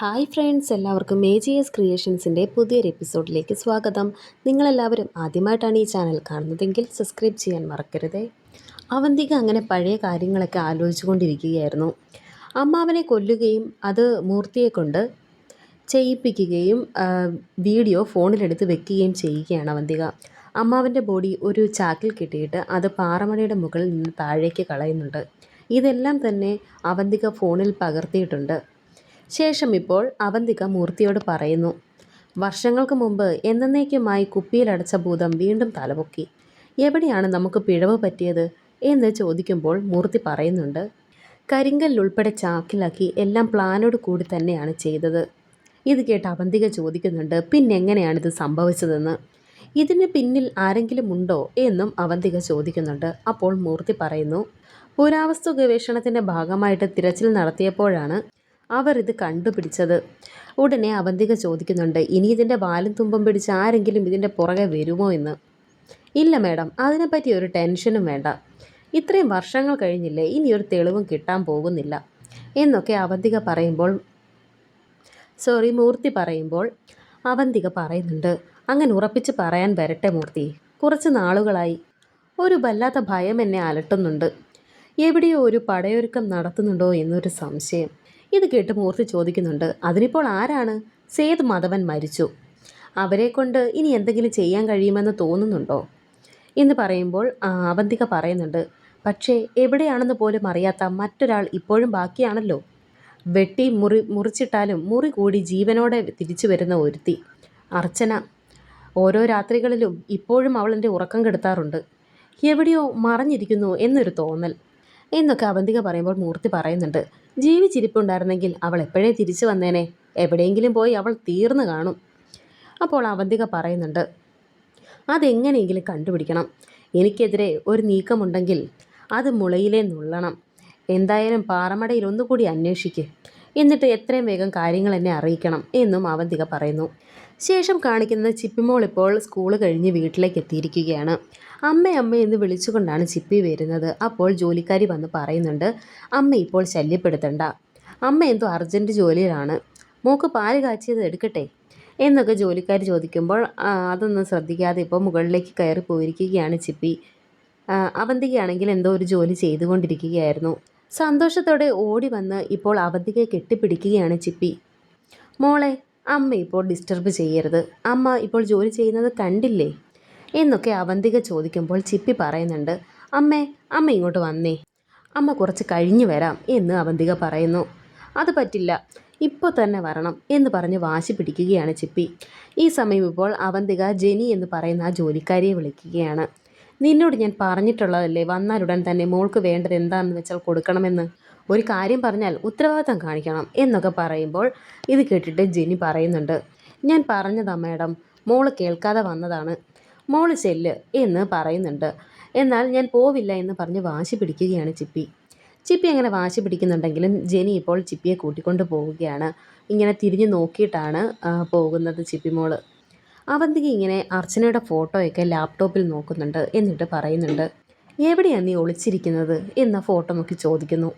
Hi friends എല്ലാവർക്കും മേജിയസ് ക്രിയേഷൻസിന്റെ പുതിയൊരു എപ്പിസോഡിലേക്ക് സ്വാഗതം. നിങ്ങളെല്ലാവരും ആദ്യമായിട്ടാണ് ഈ ചാനൽ കാണുന്നതെങ്കിൽ സബ്സ്ക്രൈബ് ചെയ്യാൻ മറക്കരുതേ. അവന്തിക അങ്ങനെ പഴയ കാര്യങ്ങളൊക്കെ ആലോചിച്ചുകൊണ്ടിരിക്കുകയായിരുന്നു. അമ്മാവനെ കൊല്ലുകയും അത് മൂർത്തിയെ കൊണ്ട് ചെയ്യിപ്പിക്കുകയും വീഡിയോ ഫോണിലെടുത്ത് വെക്കുകയും ചെയ്യുകയാണ് അവന്തിക. അമ്മാവന്റെ ബോഡി ഒരു ചാക്കിൽ കിട്ടിയിട്ട് അത് പാറമടയുടെ മുകളിൽ നിന്ന് താഴേക്ക് കളയുന്നുണ്ട്. ഇതെല്ലാം തന്നെ അവന്തിക ഫോണിൽ പകർത്തിയിട്ടുണ്ട്. ശേഷം ഇപ്പോൾ അവന്തിക മൂർത്തിയോട് പറയുന്നു വർഷങ്ങൾക്ക് മുമ്പ് എന്നേക്കുമായി കുപ്പിയിലടച്ച ഭൂതം വീണ്ടും തലപൊക്കി. എവിടെയാണ് നമുക്ക് പിഴവ് പറ്റിയത്? എന്ന് ചോദിക്കുമ്പോൾ മൂർത്തി പറയുന്നുണ്ട് കരിങ്കല്ലുൾപ്പെടെ ചാക്കിലാക്കി എല്ലാം പ്ലാനോട് കൂടി തന്നെയാണ് ചെയ്തത്. ഇത് കേട്ട് അവന്തിക ചോദിക്കുന്നുണ്ട് പിന്നെങ്ങനെയാണിത് സംഭവിച്ചതെന്ന്? ഇതിന് പിന്നിൽ ആരെങ്കിലും ഉണ്ടോ? എന്നും അവന്തിക ചോദിക്കുന്നുണ്ട്. അപ്പോൾ മൂർത്തി പറയുന്നു പുരാവസ്തു ഗവേഷണത്തിന്റെ ഭാഗമായിട്ട് തിരച്ചിൽ നടത്തിയപ്പോഴാണ് അവർ ഇത് കണ്ടുപിടിച്ചത്. ഉടനെ അവന്തിക ചോദിക്കുന്നുണ്ട് ഇനി ഇതിന്റെ വാലും തുമ്പും പിടിച്ച് ആരെങ്കിലും ഇതിന്റെ പുറകെ വരുമോ എന്ന്? ഇല്ല മേഡം അതിനെപ്പറ്റി ഒരു ടെൻഷനും വേണ്ട. ഇത്രയും വർഷങ്ങൾ കഴിഞ്ഞില്ലേ ഇനി ഒരു തെളിവും കിട്ടാൻ പോകുന്നില്ല. എന്നൊക്കെ അവന്തിക പറയുമ്പോൾ സോറി മൂർത്തി പറയുമ്പോൾ അവന്തിക പറയുന്നുണ്ട് അങ്ങനെ ഉറപ്പിച്ച് പറയാൻ വരട്ടെ മൂർത്തി. കുറച്ച് നാളുകളായി. ഒരു വല്ലാത്ത ഭയം എന്നെ അലട്ടുന്നുണ്ട്. എവിടെയോ ഒരു പടയൊരുക്കം നടത്തുന്നുണ്ടോ എന്നൊരു സംശയം. ഇത് കേട്ട് മൂർത്തി ചോദിക്കുന്നുണ്ട് അതിനിപ്പോൾ ആരാണ്? സേത് മാധവൻ മരിച്ചു. അവരെ കൊണ്ട് ഇനി എന്തെങ്കിലും ചെയ്യാൻ കഴിയുമെന്ന് തോന്നുന്നുണ്ടോ? എന്ന് പറയുമ്പോൾ അവന്തിക പറയുന്നുണ്ട് പക്ഷേ എവിടെയാണെന്ന് പോലും അറിയാത്ത മറ്റൊരാൾ ഇപ്പോഴും ബാക്കിയാണല്ലോ. വെട്ടി മുറി മുറിച്ചിട്ടാലും മുറി കൂടി ജീവനോടെ തിരിച്ചു വരുന്ന ഒരുത്തി. അർച്ചന. ഓരോ രാത്രികളിലും ഇപ്പോഴും അവൾ എന്റെ ഉറക്കം കെടുത്താറുണ്ട്. എവിടെയോ മറഞ്ഞിരിക്കുന്നു എന്നൊരു തോന്നൽ. എന്നൊക്കെ അവന്തിക പറയുമ്പോൾ മൂർത്തി പറയുന്നുണ്ട് ജീവിച്ചിരിപ്പുണ്ടായിരുന്നെങ്കിൽ അവൾ എപ്പോഴേ തിരിച്ചു വന്നേനെ? എവിടെയെങ്കിലും പോയി അവൾ തീർന്നു കാണും. അപ്പോൾ അവന്തിക പറയുന്നുണ്ട് അതെങ്ങനെയെങ്കിലും കണ്ടുപിടിക്കണം. എനിക്കെതിരെ ഒരു നീക്കമുണ്ടെങ്കിൽ അത് മുളയിലേ നുള്ളണം. എന്തായാലും പാറമടയിൽ ഒന്നുകൂടി അന്വേഷിക്ക്. എന്നിട്ട് എത്രയും വേഗം കാര്യങ്ങൾ എന്നെ അറിയിക്കണം എന്നും അവന്തിക പറയുന്നു. ശേഷം കാണിക്കുന്നത് ചിപ്പിമോൾ ഇപ്പോൾ സ്കൂൾ കഴിഞ്ഞ് വീട്ടിലേക്ക് എത്തിയിരിക്കുകയാണ്. അമ്മ അമ്മ എന്ന് വിളിച്ചുകൊണ്ടാണ് ചിപ്പി വരുന്നത്. അപ്പോൾ ജോലിക്കാരി വന്ന് പറയുന്നുണ്ട് അമ്മ ഇപ്പോൾ ശല്യപ്പെടുത്തണ്ട. അമ്മ എന്തോ അർജന്റ് ജോലിയിലാണ്. മൂക്ക് പാൽ കാച്ചിയത് എടുക്കട്ടെ? എന്നൊക്കെ ജോലിക്കാർ ചോദിക്കുമ്പോൾ അതൊന്നും ശ്രദ്ധിക്കാതെ ഇപ്പോൾ മുകളിലേക്ക് കയറി പോയിരിക്കുകയാണ് ചിപ്പി. അവന്തികയാണെങ്കിൽ എന്തോ ഒരു ജോലി ചെയ്തുകൊണ്ടിരിക്കുകയായിരുന്നു. സന്തോഷത്തോടെ ഓടി വന്ന് ഇപ്പോൾ അവന്തികയെ കെട്ടിപ്പിടിക്കുകയാണ് ചിപ്പി. മോളെ അമ്മ ഇപ്പോൾ ഡിസ്റ്റർബ് ചെയ്യരുത്. അമ്മ ഇപ്പോൾ ജോലി ചെയ്യുന്നത് കണ്ടില്ലേ? എന്നൊക്കെ അവന്തിക ചോദിക്കുമ്പോൾ ചിപ്പി പറയുന്നുണ്ട്. അമ്മേ അമ്മ ഇങ്ങോട്ട് വന്നേ. അമ്മ കുറച്ച് കഴിഞ്ഞു വരാം എന്ന് അവന്തിക പറയുന്നു. അത് പറ്റില്ല. ഇപ്പോൾ തന്നെ വരണം എന്ന് പറഞ്ഞ് വാശി പിടിക്കുകയാണ് ചിപ്പി. ഈ സമയം ഇപ്പോൾ അവന്തിക ജെനി എന്ന് പറയുന്ന ആ ജോലിക്കാരിയെ വിളിക്കുകയാണ്. നിന്നോട് ഞാൻ പറഞ്ഞിട്ടുള്ളതല്ലേ വന്നാലുടൻ തന്നെ മോൾക്ക് വേണ്ടത് എന്താണെന്ന് വെച്ചാൽ കൊടുക്കണമെന്ന്? ഒരു കാര്യം പറഞ്ഞാൽ ഉത്തരവാദിത്തം കാണിക്കണം എന്നൊക്കെ പറയുമ്പോൾ ഇത് കേട്ടിട്ട് ജെനി പറയുന്നുണ്ട്. ഞാൻ പറഞ്ഞതാ മാഡം മോൾ കേൾക്കാതെ വന്നതാണ്. മോൾ ചെല്ല് എന്ന് പറയുന്നുണ്ട്. എന്നാൽ ഞാൻ പോവില്ല എന്ന് പറഞ്ഞ് വാശി പിടിക്കുകയാണ് ചിപ്പി. ചിപ്പി അങ്ങനെ വാശി പിടിക്കുന്നുണ്ടെങ്കിലും ജെനി ഇപ്പോൾ ചിപ്പിയെ കൂട്ടിക്കൊണ്ട് പോവുകയാണ്. ഇങ്ങനെ തിരിഞ്ഞു നോക്കിയിട്ടാണ് പോകുന്നത് ചിപ്പി മോൾ. അവന്തിക ഇങ്ങനെ അർച്ചനയുടെ ഫോട്ടോയൊക്കെ ലാപ്ടോപ്പിൽ നോക്കുന്നുണ്ട് എന്നിട്ട് പറയുന്നുണ്ട്. എവിടെയാണ് നീ ഒളിച്ചിരിക്കുന്നത്? എന്ന ഫോട്ടോ നോക്കി ചോദിക്കുന്നു.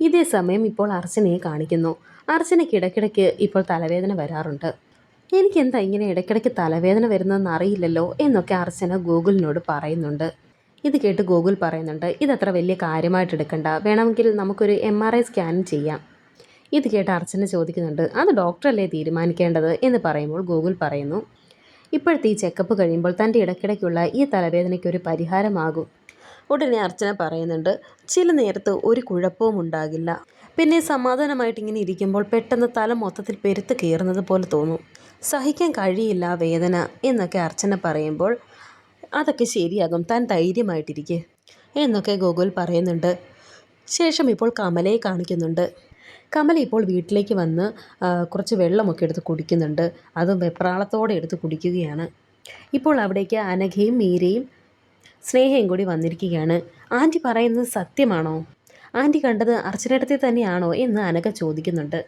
ഇതേ സമയം ഇപ്പോൾ അർച്ചനയെ കാണിക്കുന്നു. അർച്ചനയ്ക്ക് ഇടയ്ക്കിടയ്ക്ക് ഇപ്പോൾ തലവേദന വരാറുണ്ട്. എനിക്കെന്താ ഇങ്ങനെ ഇടയ്ക്കിടയ്ക്ക് തലവേദന വരുന്നതെന്ന് അറിയില്ലല്ലോ എന്നൊക്കെ അർച്ചന ഗൂഗിളിനോട് പറയുന്നുണ്ട്. ഇത് കേട്ട് ഗൂഗിൾ പറയുന്നുണ്ട് ഇതത്ര വലിയ കാര്യമായിട്ട് എടുക്കണ്ട. വേണമെങ്കിൽ നമുക്കൊരു എം ആർ ഐ സ്കാനും ചെയ്യാം. ഇത് കേട്ട് അർച്ചന ചോദിക്കുന്നുണ്ട് അത് ഡോക്ടറല്ലേ തീരുമാനിക്കേണ്ടത്? എന്ന് പറയുമ്പോൾ ഗൂഗിൾ പറയുന്നു ഇപ്പോഴത്തെ ഈ ചെക്കപ്പ് കഴിയുമ്പോൾ തന്റെ ഇടയ്ക്കിടയ്ക്കുള്ള ഈ തലവേദനയ്ക്ക് ഒരു പരിഹാരമാകും. ഉടനെ അർച്ചന പറയുന്നുണ്ട് ചില നേരത്ത് ഒരു കുഴപ്പവും ഉണ്ടാകില്ല. പിന്നെ സമാധാനമായിട്ട് ഇങ്ങനെ ഇരിക്കുമ്പോൾ പെട്ടെന്ന് തല മൊത്തത്തിൽ പെരുത്ത് കയറുന്നത് പോലെ തോന്നും. സഹിക്കാൻ കഴിയില്ല വേദന എന്നൊക്കെ അർച്ചന പറയുമ്പോൾ അതൊക്കെ ശരിയാകും താൻ ധൈര്യമായിട്ടിരിക്കെ എന്നൊക്കെ ഗോകുൽ പറയുന്നുണ്ട്. ശേഷം ഇപ്പോൾ കമലയെ കാണിക്കുന്നുണ്ട്. കമല ഇപ്പോൾ വീട്ടിലേക്ക് വന്ന് കുറച്ച് വെള്ളമൊക്കെ എടുത്ത് കുടിക്കുന്നുണ്ട്. അതും വെപ്രാളത്തോടെ എടുത്ത് കുടിക്കുകയാണ്. ഇപ്പോൾ അവിടേക്ക് അനഘയും മീരയും സ്നേഹയും കൂടി വന്നിരിക്കുകയാണ്. ആന്റി പറയുന്നത് സത്യമാണോ? ആന്റി കണ്ടത് അർച്ചനയിടത്തിൽ തന്നെയാണോ എന്ന് അനക ചോദിക്കുന്നുണ്ട്.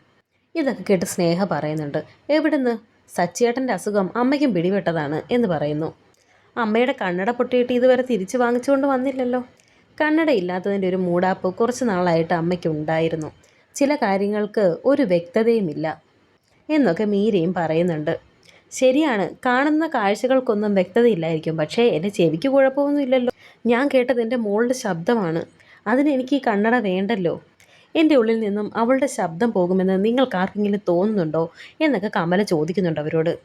ഇതൊക്കെ കേട്ട് സ്നേഹ പറയുന്നുണ്ട്. എവിടുന്ന്? സച്ചിയേട്ടന്റെ അസുഖം അമ്മയ്ക്കും പിടിപെട്ടതാണ് എന്ന് പറയുന്നു. അമ്മയുടെ കണ്ണട പൊട്ടിയിട്ട് ഇതുവരെ തിരിച്ചു വാങ്ങിച്ചുകൊണ്ട് വന്നില്ലല്ലോ. കണ്ണട ഇല്ലാത്തതിന്റെ ഒരു മൂടാപ്പ് കുറച്ച് നാളായിട്ട് അമ്മയ്ക്ക് ഉണ്ടായിരുന്നു. ചില കാര്യങ്ങൾക്ക് ഒരു വ്യക്തതയുമില്ല എന്നൊക്കെ മീരയും പറയുന്നുണ്ട്. ശരിയാണ്. കാണുന്ന കാഴ്ചകൾക്കൊന്നും വ്യക്തതയില്ലായിരിക്കും. പക്ഷേ എന്റെ ചെവിക്ക് കുഴപ്പമൊന്നും ഇല്ലല്ലോ. ഞാൻ കേട്ടത് എന്റെ മോളുടെ ശബ്ദമാണ്. അതിന് എനിക്ക് ഈ കണ്ണട വേണ്ടല്ലോ? എന്റെ ഉള്ളിൽ നിന്നും അവളുടെ ശബ്ദം പോകുമെന്ന് നിങ്ങൾക്കാർക്കെങ്കിലും തോന്നുന്നുണ്ടോ? എന്നൊക്കെ കമല ചോദിക്കുന്നുണ്ട് അവരോട്.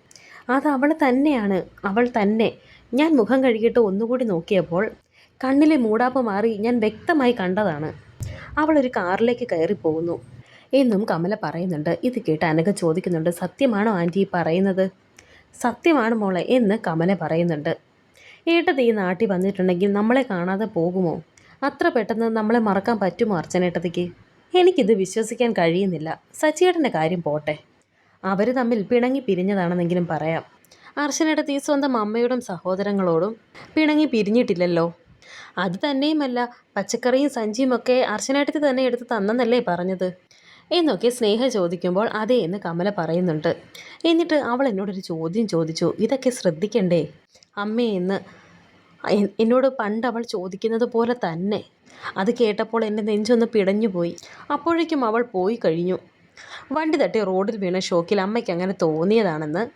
അത് അവൾ തന്നെയാണ്. അവൾ തന്നെ. ഞാൻ മുഖം കഴുകിയിട്ട് ഒന്നുകൂടി നോക്കിയപ്പോൾ കണ്ണിലെ മൂടാപ്പ് മാറി ഞാൻ വ്യക്തമായി കണ്ടതാണ്. അവളൊരു കാറിലേക്ക് കയറി പോകുന്നു. എന്നും കമല പറയുന്നുണ്ട്. ഇത് കേട്ട് അനഘ ചോദിക്കുന്നുണ്ട് സത്യമാണോ ആന്റി പറയുന്നത്? സത്യമാണ് മോളെ എന്ന് കമല പറയുന്നുണ്ട്. ഏട്ടത് ഈ നാട്ടിൽ വന്നിട്ടുണ്ടെങ്കിൽ നമ്മളെ കാണാതെ പോകുമോ? അത്ര പെട്ടെന്ന് നമ്മളെ മറക്കാൻ പറ്റുമോ അർച്ചനേട്ടത്തിക്ക് എനിക്കിത് വിശ്വസിക്കാൻ കഴിയുന്നില്ല. സച്ചിയേട്ടന്റെ കാര്യം പോട്ടെ. അവർ തമ്മിൽ പിണങ്ങി പിരിഞ്ഞതാണെന്നെങ്കിലും പറയാം. അർച്ചനേട്ടത്തി സ്വന്തം അമ്മയോടും സഹോദരങ്ങളോടും പിണങ്ങി പിരിഞ്ഞിട്ടില്ലല്ലോ. അത് തന്നെയുമല്ല പച്ചക്കറിയും സഞ്ചിയും ഒക്കെ അർച്ചനേട്ടത്തി തന്നെ എടുത്ത് തന്നെന്നല്ലേ പറഞ്ഞത്? എന്നൊക്കെ സ്നേഹ ചോദിക്കുമ്പോൾ അതെ എന്ന് കമല പറയുന്നുണ്ട്. എന്നിട്ട് അവൾ എന്നോടൊരു ചോദ്യം ചോദിച്ചു. ഇതൊക്കെ ശ്രദ്ധിക്കണ്ടേ? അമ്മേ എന്ന്. എന്നോട് പണ്ട് അവൾ ചോദിക്കുന്നത് പോലെ തന്നെ. അത് കേട്ടപ്പോൾ എന്റെ നെഞ്ചൊന്ന് പിടഞ്ഞുപോയി. അപ്പോഴേക്കും അവൾ പോയി കഴിഞ്ഞു. വണ്ടി തട്ടി റോഡിൽ വീണ ഷോക്കിൽ അമ്മയ്ക്ക് അങ്ങനെ തോന്നിയതാണെന്ന്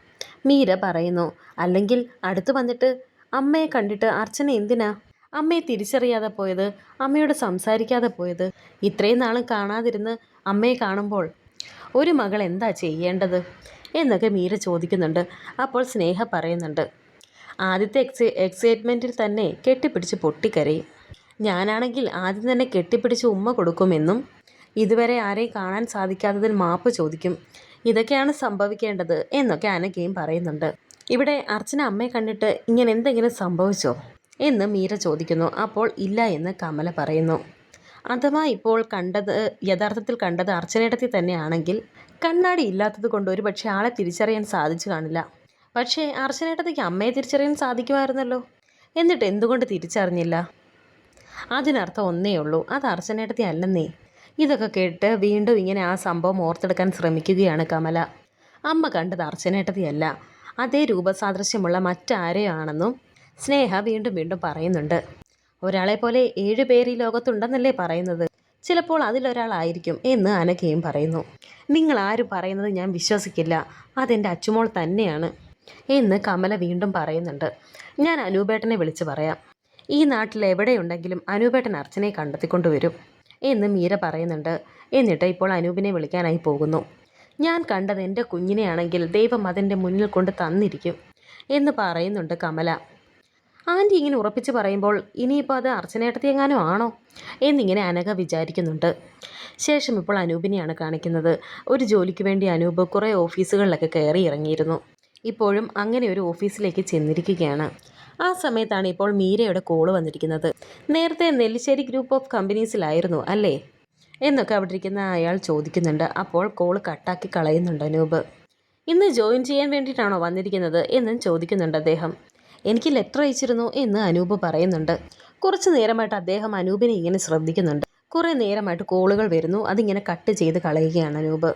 മീര പറയുന്നു. അല്ലെങ്കിൽ അടുത്ത് വന്നിട്ട് അമ്മയെ കണ്ടിട്ട് അർച്ചന എന്തിനാ? അമ്മയെ തിരിച്ചറിയാതെ പോയത്? അമ്മയോട് സംസാരിക്കാതെ പോയത്? ഇത്രയും നാളും കാണാതിരുന്ന് അമ്മയെ കാണുമ്പോൾ ഒരു മകൾ എന്താ ചെയ്യേണ്ടത്? എന്നൊക്കെ മീര ചോദിക്കുന്നുണ്ട്. അപ്പോൾ സ്നേഹ പറയുന്നുണ്ട് ആദ്യത്തെ എക്സ് എക്സൈറ്റ്മെന്റിൽ തന്നെ കെട്ടിപ്പിടിച്ച് പൊട്ടിക്കരയും. ഞാനാണെങ്കിൽ ആദ്യം തന്നെ കെട്ടിപ്പിടിച്ച് ഉമ്മ കൊടുക്കുമെന്നും ഇതുവരെ ആരെയും കാണാൻ സാധിക്കാത്തതിൽ മാപ്പ് ചോദിക്കും. ഇതൊക്കെയാണ് സംഭവിക്കേണ്ടത് എന്നൊക്കെ അനക്കയും പറയുന്നുണ്ട്. ഇവിടെ അർച്ചന അമ്മയെ കണ്ടിട്ട് ഇങ്ങനെ എന്തെങ്കിലും സംഭവിച്ചോ? എന്ന് മീര ചോദിക്കുന്നു. അപ്പോൾ ഇല്ല എന്ന് കമല പറയുന്നു. അഥവാ ഇപ്പോൾ കണ്ടത് യഥാർത്ഥത്തിൽ കണ്ടത് അർച്ചനയിടത്തിൽ തന്നെയാണെങ്കിൽ കണ്ണാടി ഇല്ലാത്തത് കൊണ്ട് ഒരു പക്ഷേ ആളെ തിരിച്ചറിയാൻ സാധിച്ചു കാണില്ല. പക്ഷേ അർച്ചനയിടത്തേക്ക് അമ്മയെ തിരിച്ചറിയാൻ സാധിക്കുമായിരുന്നല്ലോ. എന്നിട്ട് എന്തുകൊണ്ട് തിരിച്ചറിഞ്ഞില്ല? അതിനർത്ഥം ഒന്നേ ഉള്ളൂ അത് അർച്ചനയിടത്തി അല്ലെന്നേ. ഇതൊക്കെ കേട്ട് വീണ്ടും ഇങ്ങനെ ആ സംഭവം ഓർത്തെടുക്കാൻ ശ്രമിക്കുകയാണ് കമല. അമ്മ കണ്ടത് അർച്ചനേട്ടതിയല്ല അതേ രൂപസാദൃശ്യമുള്ള മറ്റാരെയാണെന്നും സ്നേഹ വീണ്ടും വീണ്ടും പറയുന്നുണ്ട്. ഒരാളെ പോലെ ഏഴ് പേര് ഈ ലോകത്തുണ്ടെന്നല്ലേ പറയുന്നത്? ചിലപ്പോൾ അതിലൊരാളായിരിക്കും എന്ന് അനഘയും പറയുന്നു. നിങ്ങൾ ആരും പറയുന്നത് ഞാൻ വിശ്വസിക്കില്ല. അതെന്റെ അച്ചുമോൾ തന്നെയാണ് എന്ന് കമല വീണ്ടും പറയുന്നുണ്ട്. ഞാൻ അനൂപേട്ടനെ വിളിച്ച് പറയാം. ഈ നാട്ടിൽ എവിടെയുണ്ടെങ്കിലും അനൂപേട്ടൻ അർച്ചനയെ കണ്ടെത്തിക്കൊണ്ടുവരും എന്ന് മീര പറയുന്നുണ്ട്. എന്നിട്ട് ഇപ്പോൾ അനൂപിനെ വിളിക്കാനായി പോകുന്നു. ഞാൻ കണ്ടത് എന്റെ കുഞ്ഞിനെയാണെങ്കിൽ ദൈവം അതിന്റെ മുന്നിൽ കൊണ്ട് തന്നിരിക്കും എന്ന് പറയുന്നുണ്ട് കമല. ആന്റി ഇങ്ങനെ ഉറപ്പിച്ച് പറയുമ്പോൾ ഇനിയിപ്പോൾ അത് അർച്ചനേട്ടത്തിയെങ്ങാനും ആണോ? എന്നിങ്ങനെ അനഘ വിചാരിക്കുന്നുണ്ട്. ശേഷം ഇപ്പോൾ അനൂപിനെയാണ് കാണിക്കുന്നത്. ഒരു ജോലിക്ക് വേണ്ടി അനൂപ് കുറേ ഓഫീസുകളിലൊക്കെ കയറി ഇറങ്ങിയിരുന്നു. ഇപ്പോഴും അങ്ങനെ ഒരു ഓഫീസിലേക്ക് ചെന്നിരിക്കുകയാണ്. ആ സമയത്താണ് ഇപ്പോൾ മീരയുടെ കോൾ വന്നിരിക്കുന്നത്. നേരത്തെ നെല്ലിശ്ശേരി ഗ്രൂപ്പ് ഓഫ് കമ്പനീസിലായിരുന്നു അല്ലേ? എന്നൊക്കെ അവിടെ ഇരിക്കുന്ന അയാൾ ചോദിക്കുന്നുണ്ട്. അപ്പോൾ കോൾ കട്ടാക്കി കളയുന്നുണ്ട് അനൂപ്. ഇന്ന് ജോയിൻ ചെയ്യാൻ വേണ്ടിയിട്ടാണോ വന്നിരിക്കുന്നത് എന്നും ചോദിക്കുന്നുണ്ട് അദ്ദേഹം. എനിക്ക് ലെറ്റർ അയച്ചിരുന്നു എന്ന് അനൂപ് പറയുന്നുണ്ട്. കുറച്ച് നേരമായിട്ട് അദ്ദേഹം അനൂപിനെ ഇങ്ങനെ ശ്രദ്ധിക്കുന്നുണ്ട്. കുറേ നേരമായിട്ട് കോളുകൾ വരുന്നു. അതിങ്ങനെ കട്ട് ചെയ്ത് കളയുകയാണ് അനൂപ്.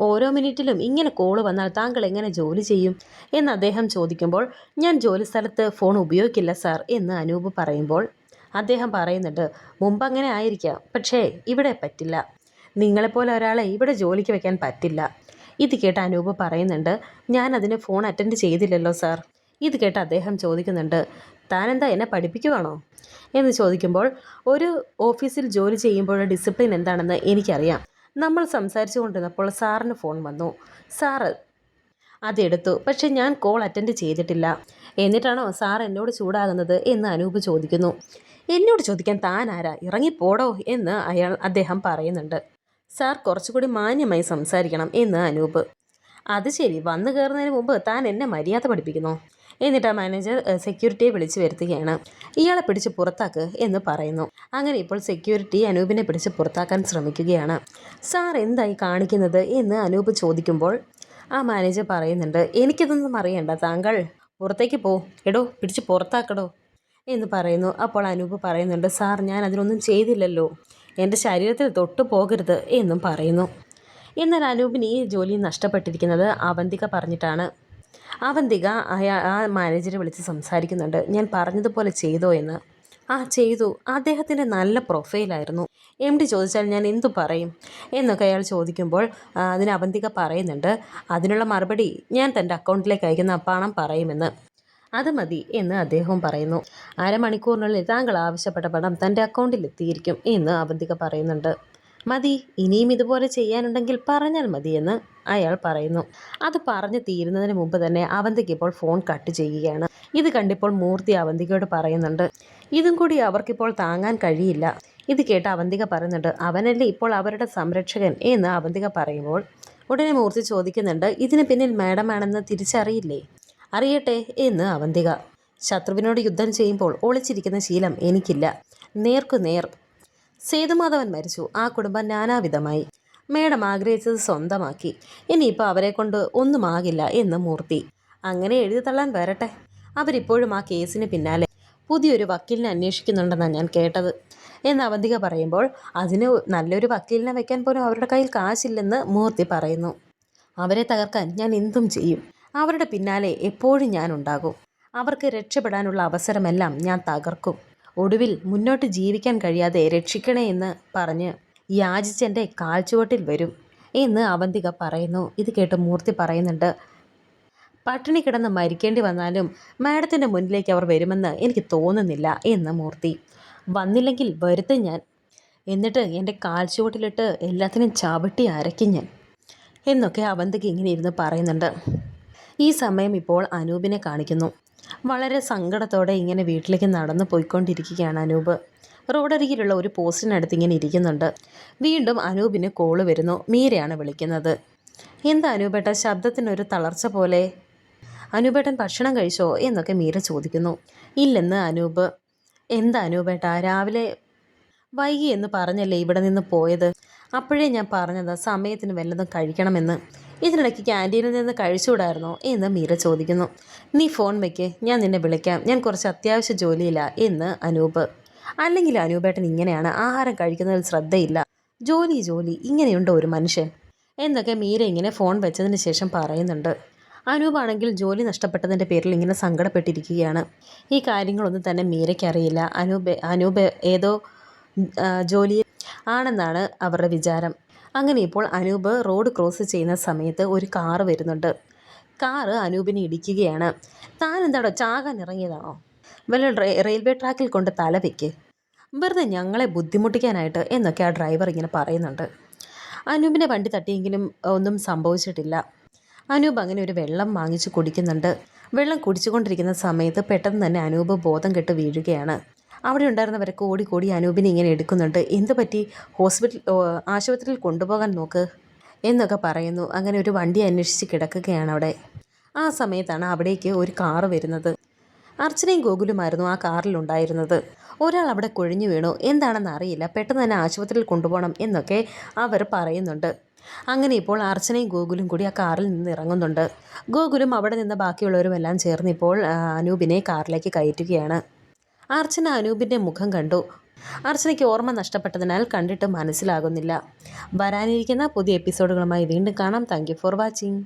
ഓരോ മിനിറ്റിലും ഇങ്ങനെ കോൾ വന്നാൽ താങ്കൾ എങ്ങനെ ജോലി ചെയ്യും? എന്ന് അദ്ദേഹം ചോദിക്കുമ്പോൾ ഞാൻ ജോലി സ്ഥലത്ത് ഫോൺ ഉപയോഗിക്കില്ല സാർ എന്ന് അനൂപ് പറയുമ്പോൾ അദ്ദേഹം പറയുന്നുണ്ട് മുമ്പ് അങ്ങനെ ആയിരിക്കാം പക്ഷേ ഇവിടെ പറ്റില്ല. നിങ്ങളെപ്പോലെ ഒരാളെ ഇവിടെ ജോലിക്ക് വെക്കാൻ പറ്റില്ല. ഇത് കേട്ട് അനൂപ് പറയുന്നുണ്ട് ഞാൻ അതിന് ഫോൺ അറ്റൻഡ് ചെയ്തില്ലല്ലോ സാർ. ഇത് കേട്ട് അദ്ദേഹം ചോദിക്കുന്നുണ്ട് താനെന്താ എന്നെ പഠിപ്പിക്കുവാണോ? എന്ന് ചോദിക്കുമ്പോൾ ഒരു ഓഫീസിൽ ജോലി ചെയ്യുമ്പോൾ ഡിസിപ്ലിൻ എന്താണെന്ന് എനിക്കറിയാം. നമ്മൾ സംസാരിച്ചു കൊണ്ടിരുന്നപ്പോൾ സാറിന് ഫോൺ വന്നു. സാറ് അതെടുത്തു പക്ഷേ ഞാൻ കോൾ അറ്റൻഡ് ചെയ്തിട്ടില്ല. എന്നിട്ടാണോ സാർ എന്നോട് ചൂടാകുന്നത്? എന്ന് അനൂപ് ചോദിക്കുന്നു. എന്നോട് ചോദിക്കാൻ താൻ ആരാ ഇറങ്ങിപ്പോടോ? എന്ന് അയാൾ അദ്ദേഹം പറയുന്നുണ്ട്. സാർ കുറച്ചുകൂടി മാന്യമായി സംസാരിക്കണം എന്ന് അനൂപ്. അത് ശരി. വന്നു കയറുന്നതിന് മുമ്പ് താൻ എന്നെ മര്യാദ പഠിപ്പിക്കുന്നു. എന്നിട്ട് ആ മാനേജർ സെക്യൂരിറ്റിയെ വിളിച്ചു വരുത്തുകയാണ്. ഇയാളെ പിടിച്ച് പുറത്താക്ക് എന്ന് പറയുന്നു. അങ്ങനെ ഇപ്പോൾ സെക്യൂരിറ്റി അനൂപിനെ പിടിച്ച് പുറത്താക്കാൻ ശ്രമിക്കുകയാണ്. സാർ എന്തായി കാണിക്കുന്നത്? എന്ന് അനൂപ് ചോദിക്കുമ്പോൾ ആ മാനേജർ പറയുന്നുണ്ട് എനിക്കിതൊന്നും അറിയണ്ട താങ്കൾ. പുറത്തേക്ക് പോ. എടോ പിടിച്ച് പുറത്താക്കടോ. എന്ന് പറയുന്നു. അപ്പോൾ അനൂപ് പറയുന്നുണ്ട് സാർ ഞാൻ അതിനൊന്നും ചെയ്തില്ലല്ലോ. എന്റെ ശരീരത്തിൽ തൊട്ടു പോകരുത് എന്നും പറയുന്നു. എന്നാൽ അനൂപിന് ഈ ജോലി നഷ്ടപ്പെട്ടിരിക്കുന്നത് അവന്തിക പറഞ്ഞിട്ടാണ്. അവന്തിക അയാ ആ മാനേജറെ വിളിച്ച് സംസാരിക്കുന്നുണ്ട്. ഞാൻ പറഞ്ഞതുപോലെ ചെയ്തോ എന്ന്. ആ ചെയ്തു. അദ്ദേഹത്തിന്റെ നല്ല പ്രൊഫൈലായിരുന്നു എം ഡി ചോദിച്ചാൽ ഞാൻ എന്തു പറയും? എന്നൊക്കെ അയാൾ ചോദിക്കുമ്പോൾ അതിന് അവന്തിക പറയുന്നുണ്ട് അതിനുള്ള മറുപടി ഞാൻ തന്റെ അക്കൗണ്ടിലേക്ക് അയക്കുന്ന പണം പറയുമെന്ന്. അത് മതി എന്ന് അദ്ദേഹം പറയുന്നു. അരമണിക്കൂറിനുള്ളിൽ താങ്കൾ ആവശ്യപ്പെട്ട പണം തന്റെ അക്കൗണ്ടിൽ എത്തിയിരിക്കും എന്ന് അവന്തിക പറയുന്നുണ്ട്. മതി ഇനിയും ഇതുപോലെ ചെയ്യാനുണ്ടെങ്കിൽ പറഞ്ഞാൽ മതിയെന്ന് അയാൾ പറയുന്നു. അത് പറഞ്ഞു തീരുന്നതിന് മുമ്പ് തന്നെ അവന്തിക്ക് ഇപ്പോൾ ഫോൺ കട്ട് ചെയ്യുകയാണ്. ഇത് കണ്ടിപ്പോൾ മൂർത്തി അവന്തികയോട് പറയുന്നുണ്ട് ഇതും കൂടി അവർക്കിപ്പോൾ താങ്ങാൻ കഴിയില്ല. ഇത് കേട്ട് അവന്തിക പറയുന്നുണ്ട് അവനല്ലേ ഇപ്പോൾ അവരുടെ സംരക്ഷകൻ? എന്ന് അവന്തിക പറയുമ്പോൾ ഉടനെ മൂർത്തി ചോദിക്കുന്നുണ്ട് ഇതിന് പിന്നിൽ മാഡമാണെന്ന് തിരിച്ചറിയില്ലേ? അറിയട്ടെ എന്ന് അവന്തിക. ശത്രുവിനോട് യുദ്ധം ചെയ്യുമ്പോൾ ഒളിച്ചിരിക്കുന്ന ശീലം എനിക്കില്ല. നേർക്കു നേർ സേതുമാധവൻ മരിച്ചു. ആ കുടുംബം നാനാവിധമായി. മേഡം ആഗ്രഹിച്ചത് സ്വന്തമാക്കി. ഇനിയിപ്പോൾ അവരെ കൊണ്ട് ഒന്നുമാകില്ല എന്ന് മൂർത്തി. അങ്ങനെ എഴുതി തള്ളാൻ വരട്ടെ. അവരിപ്പോഴും ആ കേസിന് പിന്നാലെ പുതിയൊരു വക്കീലിനെ അന്വേഷിക്കുന്നുണ്ടെന്നാണ് ഞാൻ കേട്ടത്. എന്ന് അവന്തിക പറയുമ്പോൾ അതിന് നല്ലൊരു വക്കീലിനെ വെക്കാൻ പോലും അവരുടെ കയ്യിൽ കാശില്ലെന്ന് മൂർത്തി പറയുന്നു. അവരെ തകർക്കാൻ ഞാൻ എന്തും ചെയ്യും. അവരുടെ പിന്നാലെ എപ്പോഴും ഞാൻ ഉണ്ടാകും. അവർക്ക് രക്ഷപ്പെടാനുള്ള അവസരമെല്ലാം ഞാൻ തകർക്കും. ഒടുവിൽ മുന്നോട്ട് ജീവിക്കാൻ കഴിയാതെ രക്ഷിക്കണേ എന്ന് പറഞ്ഞ് യാചിച്ചെന്റെ കാൽച്ചുവട്ടിൽ വരും എന്ന് അവന്തിക പറയുന്നു. ഇത് കേട്ട് മൂർത്തി പറയുന്നുണ്ട് പട്ടിണി കിടന്ന് മരിക്കേണ്ടി വന്നാലും മാഡത്തിന്റെ മുന്നിലേക്ക് അവർ വരുമെന്ന് എനിക്ക് തോന്നുന്നില്ല എന്ന് മൂർത്തി. വന്നില്ലെങ്കിൽ വരുത്തും ഞാൻ എന്നിട്ട് എന്റെ കാൽച്ചുവട്ടിലിട്ട് എല്ലാത്തിനും ചവിട്ടി അരയ്ക്കും ഞാൻ എന്നൊക്കെ അവന്തിക ഇങ്ങനെ ഇരുന്ന് പറയുന്നുണ്ട്. ഈ സമയം ഇപ്പോൾ അനൂപിനെ കാണിക്കുന്നു. വളരെ സങ്കടത്തോടെ ഇങ്ങനെ വീട്ടിലേക്ക് നടന്നു പോയിക്കൊണ്ടിരിക്കുകയാണ് അനൂപ്. റോഡരികിലുള്ള ഒരു പോസ്റ്റിനടുത്ത് ഇങ്ങനെ ഇരിക്കുന്നുണ്ട്. വീണ്ടും അനൂപിന് കോൾ വരുന്നു. മീരയാണ് വിളിക്കുന്നത്. എന്താ അനൂപേട്ട ശബ്ദത്തിനൊരു തളർച്ച പോലെ. അനൂപേട്ടൻ ഭക്ഷണം കഴിച്ചോ? എന്നൊക്കെ മീര ചോദിക്കുന്നു. ഇല്ലെന്ന് അനൂപ്. എന്താ അനൂപേട്ട രാവിലെ വൈകി എന്ന് പറഞ്ഞല്ലേ ഇവിടെ നിന്ന് പോയത്? അപ്പോഴേ ഞാൻ പറഞ്ഞത് സമയത്തിന് വല്ലതും കഴിക്കണമെന്ന്. ഇതിനിടയ്ക്ക് ക്യാന്റീനിൽ നിന്ന് കഴിച്ചുകൂടായിരുന്നോ എന്ന് മീര ചോദിക്കുന്നു. നീ ഫോൺ വയ്ക്ക് ഞാൻ നിന്നെ വിളിക്കാം. ഞാൻ കുറച്ച് അത്യാവശ്യ ജോലിയില്ല എന്ന് അനൂപ്. അല്ലെങ്കിൽ അനൂപേട്ടൻ ഇങ്ങനെയാണ് ആഹാരം കഴിക്കുന്നതിൽ ശ്രദ്ധയില്ല. ജോലി ജോലി. ഇങ്ങനെയുണ്ടോ ഒരു മനുഷ്യൻ. എന്നൊക്കെ മീര ഇങ്ങനെ ഫോൺ വെച്ചതിന് ശേഷം പറയുന്നുണ്ട്. അനൂപാണെങ്കിൽ ജോലി നഷ്ടപ്പെട്ടതിന്റെ പേരിൽ ഇങ്ങനെ സങ്കടപ്പെട്ടിരിക്കുകയാണ്. ഈ കാര്യങ്ങളൊന്നും തന്നെ മീരയ്ക്കറിയില്ല. അനൂപ് അനൂപ് ഏതോ ജോലി ആണെന്നാണ് അവരുടെ വിചാരം. അങ്ങനെ ഇപ്പോൾ അനൂപ് റോഡ് ക്രോസ് ചെയ്യുന്ന സമയത്ത് ഒരു കാറ് വരുന്നുണ്ട്. കാറ് അനൂപിനെ ഇടിക്കുകയാണ്. താൻ എന്താടോ ചാകാൻ ഇറങ്ങിയതാണോ? വല്ല റെയിൽവേ ട്രാക്കിൽ കൊണ്ട് തല വെക്ക്. വെറുതെ ഞങ്ങളെ ബുദ്ധിമുട്ടിക്കാനായിട്ട് എന്നൊക്കെ ആ ഡ്രൈവർ ഇങ്ങനെ പറയുന്നുണ്ട്. അനൂപിനെ വണ്ടി തട്ടിയെങ്കിലും ഒന്നും സംഭവിച്ചിട്ടില്ല. അനൂപ് അങ്ങനെ ഒരു വെള്ളം വാങ്ങിച്ച് കുടിക്കുന്നുണ്ട്. വെള്ളം കുടിച്ചുകൊണ്ടിരിക്കുന്ന സമയത്ത് പെട്ടെന്ന് തന്നെ അനൂപ് ബോധം കെട്ട് വീഴുകയാണ്. അവിടെ ഉണ്ടായിരുന്നവരൊക്കെ ഓടി കൂടി അനൂപിനെ ഇങ്ങനെ എടുക്കുന്നുണ്ട്. എന്ത് പറ്റി? ഹോസ്പിറ്റൽ ആശുപത്രിയിൽ കൊണ്ടുപോകാൻ നോക്ക് എന്നൊക്കെ പറയുന്നു. അങ്ങനെ ഒരു വണ്ടി അന്വേഷിച്ച് കിടക്കുകയാണ് അവിടെ. ആ സമയത്താണ് അവിടേക്ക് ഒരു കാറ് വരുന്നത്. അർച്ചനയും ഗോകുലുമായിരുന്നു ആ കാറിലുണ്ടായിരുന്നത് ഒരാൾ അവിടെ കൊഴിഞ്ഞു വീണു. എന്താണെന്ന് അറിയില്ല. പെട്ടെന്ന് തന്നെ ആശുപത്രിയിൽ കൊണ്ടുപോകണം എന്നൊക്കെ അവർ പറയുന്നുണ്ട്. അങ്ങനെ ഇപ്പോൾ അർച്ചനയും ഗോകുലും കൂടി ആ കാറിൽ നിന്ന് ഇറങ്ങുന്നുണ്ട്. ഗോകുലും അവിടെ നിന്ന് ബാക്കിയുള്ളവരുമെല്ലാം ചേർന്ന് ഇപ്പോൾ അനൂപിനെ കാറിലേക്ക് കയറ്റുകയാണ്. അർച്ചന അനൂപിന്റെ മുഖം കണ്ടു. അർച്ചനയ്ക്ക് ഓർമ്മ നഷ്ടപ്പെട്ടതിനാൽ കണ്ടിട്ട് മനസ്സിലാകുന്നില്ല. വരാനിരിക്കുന്ന പുതിയ എപ്പിസോഡുകളുമായി വീണ്ടും കാണാം. Thank for watching